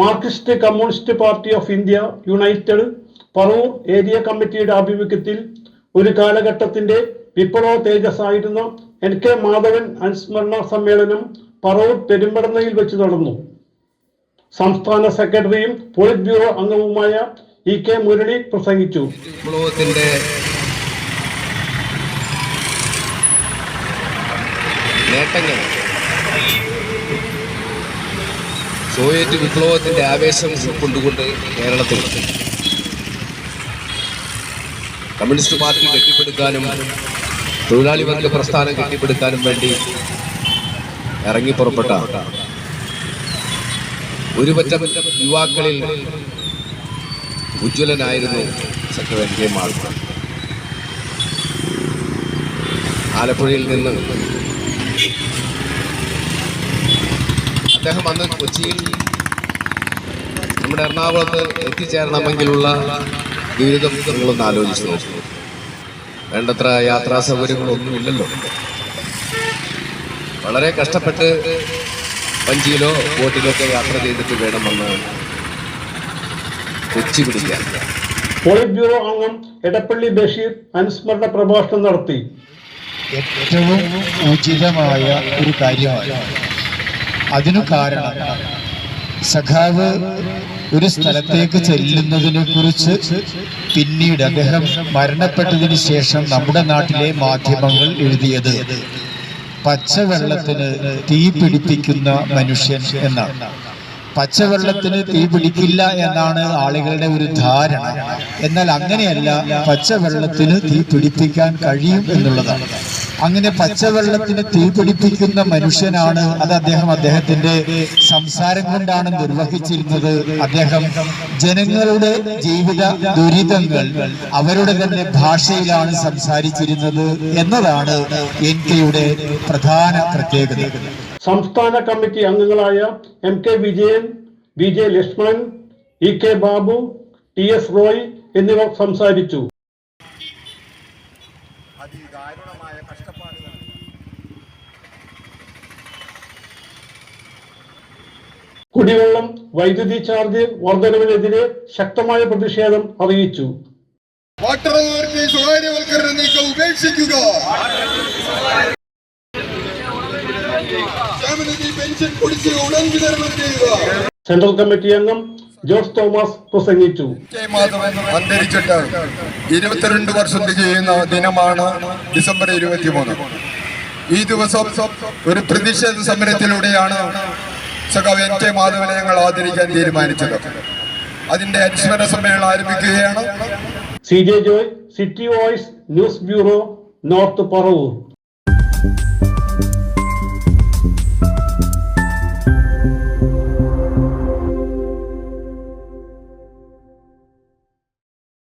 Marxist communist party of India united Paravur area കമ്മിറ്റിയുടെ ആഭിമുഖ്യത്തിൽ ഒരു കാലഘട്ടത്തിന്റെ വിപ്ലവ തേജസ്സായിരുന്ന എൻ കെ മാധവൻ അനുസ്മരണ സമ്മേളനം പറവൂർ പെരുമ്പടന്നയിൽ വെച്ച് നടന്നു. സംസ്ഥാന സെക്രട്ടറിയും പോളിറ്റ് ബ്യൂറോ അംഗവുമായ ഇ കെ മുരളി പ്രസംഗിച്ചു. വിപ്ലവത്തിന്റെ നേട്ടങ്ങൾ. സോവിയറ്റ് വിപ്ലവത്തിന്റെ ആവേശം ഉൾക്കൊണ്ടുകൊണ്ട് കേരളത്തിൽ കമ്മ്യൂണിസ്റ്റ് പാർട്ടി കെട്ടിപ്പടുക്കാനും തൊഴിലാളി വർഗ പ്രസ്ഥാനം കെട്ടിപ്പടുക്കാനും വേണ്ടി ഇറങ്ങി പുറപ്പെട്ട ഒരു പറ്റം യുവാക്കളിൽ ഉജ്ജ്വലനായിരുന്നു സെക്രട്ടറി എം മാധവൻ ആലപ്പുഴയിൽ നിന്ന് അദ്ദേഹം അന്ന് കൊച്ചിയിൽ നമ്മുടെ എറണാകുളത്ത് എത്തിച്ചേരണമെങ്കിലുള്ള ദുരിതം നിങ്ങളൊന്ന് ആലോചിച്ച് നോക്കും. വേണ്ടത്ര യാത്രാ സൗകര്യങ്ങളൊന്നുമില്ലല്ലോ വളരെ കഷ്ടപ്പെട്ട് വഞ്ചിയിലോ ബോട്ടിലോ ഒക്കെ യാത്ര ചെയ്തിട്ട് വേണമെന്ന് കൊച്ചി പിടിക്കാൻ. പോളിറ്റ് ബ്യൂറോ അംഗം എടപ്പള്ളി ബഷീർ അനുസ്മരണ പ്രഭാഷണം നടത്തി. ഏറ്റവും ഉചിതമായ ഒരു കാര്യമാണ്. അതിനു കാരണം സഖാവ് ഒരു സ്ഥലത്തേക്ക് ചെല്ലുന്നതിനെ കുറിച്ച് പിന്നീട് അദ്ദേഹം മരണപ്പെട്ടതിന് ശേഷം നമ്മുടെ നാട്ടിലെ മാധ്യമങ്ങൾ എഴുതിയത് പച്ചവെള്ളത്തിന് തീ പിടിപ്പിക്കുന്ന മനുഷ്യൻ എന്നാണ് പച്ചവെള്ളത്തിന് തീ പിടിക്കില്ല എന്നാണ് ആളുകളുടെ ഒരു ധാരണ. എന്നാൽ അങ്ങനെയല്ല പച്ചവെള്ളത്തിന് തീ പിടിപ്പിക്കാൻ കഴിയും എന്നുള്ളതാണ്. അങ്ങനെ പച്ചവെള്ളത്തിന് തീ പിടിപ്പിക്കുന്ന മനുഷ്യനാണ്. അത് അദ്ദേഹം അദ്ദേഹത്തിന്റെ സംസാരം കൊണ്ടാണ് നിർവഹിച്ചിരുന്നത്. അദ്ദേഹം ജനങ്ങളുടെ ജീവിത ദുരിതങ്ങൾ അവരുടെ തന്നെ ഭാഷയിലാണ് സംസാരിച്ചിരുന്നത് എന്നതാണ് എൻ കെയുടെ പ്രധാന പ്രത്യേകത. സംസ്ഥാന കമ്മിറ്റി അംഗങ്ങളായ M K Vijayan V J Lakshmanan E K Babu T S Roy എന്നിവർ സംസാരിച്ചു. അതിദാരുണമായ കുടിവെള്ളം വൈദ്യുതി ചാർജ് വർധനവിനെതിരെ ശക്തമായ പ്രതിഷേധം അറിയിച്ചു. വാട്ടർ അതോറിറ്റി സ്വകാര്യവൽക്കരണ നീക്കം ഉപേക്ഷിക്കുക. പെൻഷൻ കുടിശ്ശിക ഉടൻ വിതരണം ചെയ്യുക. സെൻട്രൽ കമ്മിറ്റി അംഗം ജോസ് തോമസ് പ്രസംഗിച്ചു. അന്തരിച്ചിട്ട് ഇരുപത്തിരണ്ട് വർഷം ചെയ്യുന്ന ദിനമാണ് ഡിസംബർ ഇരുപത്തിമൂന്ന്. ഈ ദിവസം ഒരു പ്രതിഷേധ സമരത്തിലൂടെയാണ് സഖാവ് എൻ കെ മാധവനെ ഞങ്ങൾ ആദരിക്കാൻ തീരുമാനിച്ചത്. അതിന്റെ അനുസ്മരണ സമ്മേളനം ആരംഭിക്കുകയാണ്. C J Joy City Voice News bureau north Paravur.